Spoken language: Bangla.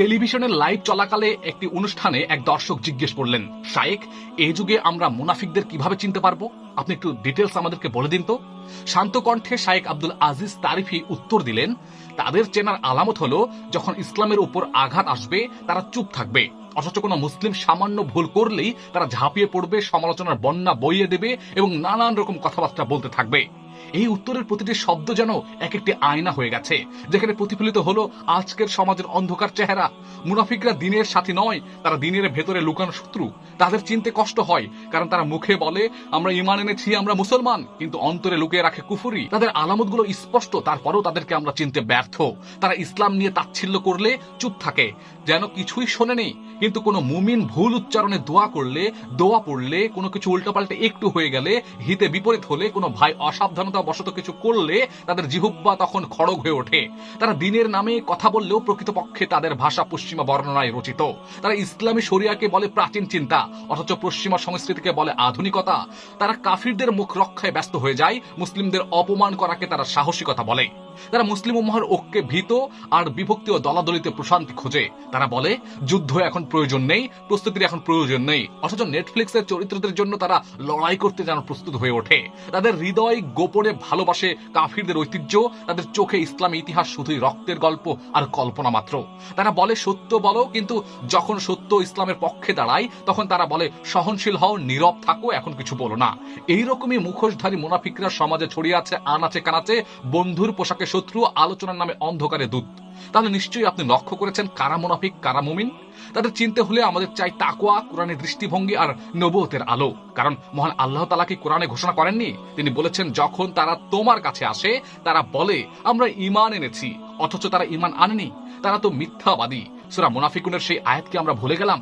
টেলিভিশনের লাইভ চলাকালে একটি অনুষ্ঠানে এক দর্শক জিজ্ঞেস করলেন, শায়েক এই যুগে আমরা মুনাফিকদের কীভাবে চিনতে পারব? আপনি একটু ডিটেলস আমাদেরকে বলে দিন তো। শান্ত কণ্ঠে শায়েক আব্দুল আজিজ তারিফি উত্তর দিলেন, তাদের চেনার আলামত হলো, যখন ইসলামের উপর আঘাত আসবে, তারা চুপ থাকবে। অথচ কোনো মুসলিম সামান্য ভুল করলেই তারা ঝাঁপিয়ে পড়বে, সমালোচনার বন্যা বইয়ে দেবে এবং নানান রকম কথাবার্তা বলতে থাকবে। এই উত্তরের প্রতিটি শব্দ যেন এক একটি আয়না হয়ে গেছে, যেখানে প্রতিফলিত হলো আজকের সমাজের অন্ধকার চেহারা। মুনাফিকরা দিনের সাথী নয়, তারা দিনের ভেতরে লুকানো শত্রু। তাদের চিনতে কষ্ট হয়, কারণ তারা মুখে বলে, আমরা ইমান এনেছি, আমরা মুসলমান। কিন্তু অন্তরে লুকিয়ে রাখে কুফুরি। তাদের আলামতগুলো স্পষ্ট, তারপরেও তাদেরকে আমরা চিনতে ব্যর্থ। তারা ইসলাম নিয়ে তাচ্ছিল্য করলে চুপ থাকে, যেন কিছুই শোনেনি কিন্তু কোনো মুমিন ভুল উচ্চারণে দোয়া করলে, দোয়া পড়লে, কোনো কিছু উল্টাপাল্টে একটু হয়ে গেলে, হিতে বিপরীত হলে কোনো ভাই বশত কিছু করলে তাদের জিহুব্বা তখন খড়গ হয়ে ওঠে। তারা দিনের নামে কথা বললেও প্রকৃতপক্ষে তাদের ভাষা পশ্চিমা বর্ণনায় রচিত। তারা ইসলামী শরিয়াকে বলে প্রাচীন চিন্তা, অথচ পশ্চিমা সংস্কৃতিকে বলে আধুনিকতা। তারা কাফিরদের মুখ রক্ষায় ব্যস্ত হয়ে যায়, মুসলিমদের অপমান করাকে তারা সাহসিকতা বলে। তারা মুসলিম উম্মাহর ঐক্যে ভীত আর বিভক্তি ও দলাদলিতে প্রশান্তি খোঁজে। তারা বলে, যুদ্ধ এখন প্রয়োজন নেই, প্রস্তুতির এখন প্রয়োজন নেই। অথচ নেটফ্লিক্সের চরিত্রদের জন্য তারা লড়াই করতে যেন প্রস্তুত হয়ে ওঠে। তাদের হৃদয় গোপনে ভালোবাসে কাফিরদের ঐতিহ্য, তাদের চোখে ইসলামী ইতিহাস শুধুই রক্তের গল্প আর কল্পনা মাত্র। তারা বলে, সত্য বলো, কিন্তু যখন সত্য ইসলামের পক্ষে দাঁড়ায়, তখন তারা বলে, সহনশীল হও, নীরব থাকো, এখন কিছু বলো না। এইরকমই মুখোশধারী মুনাফিকরা সমাজে ছড়িয়ে আছে, আনাচে কানাচে বন্ধুর পোশাকে শত্রু আলোচনার নামে অন্ধকারে দূত। তাহলে নিশ্চয়ই আপনি লক্ষ্য করেছেন কারা মুনাফিক, কারা মুমিন? তাদের চিনতে হলে আমাদের চাই তাকোয়া কোরআনের দৃষ্টিভঙ্গি আর নবতের আলো। কারণ মহান আল্লাহ তালা কি কোরআনে ঘোষণা করেননি? তিনি বলেছেন, যখন তারা তোমার কাছে আসে, তারা বলে, আমরা ইমান এনেছি, অথচ তারা ইমান আনেনি, তারা তো মিথ্যাবাদী। সুরা মুনাফিকুনের সেই আয়াতকে আমরা ভুলে গেলাম?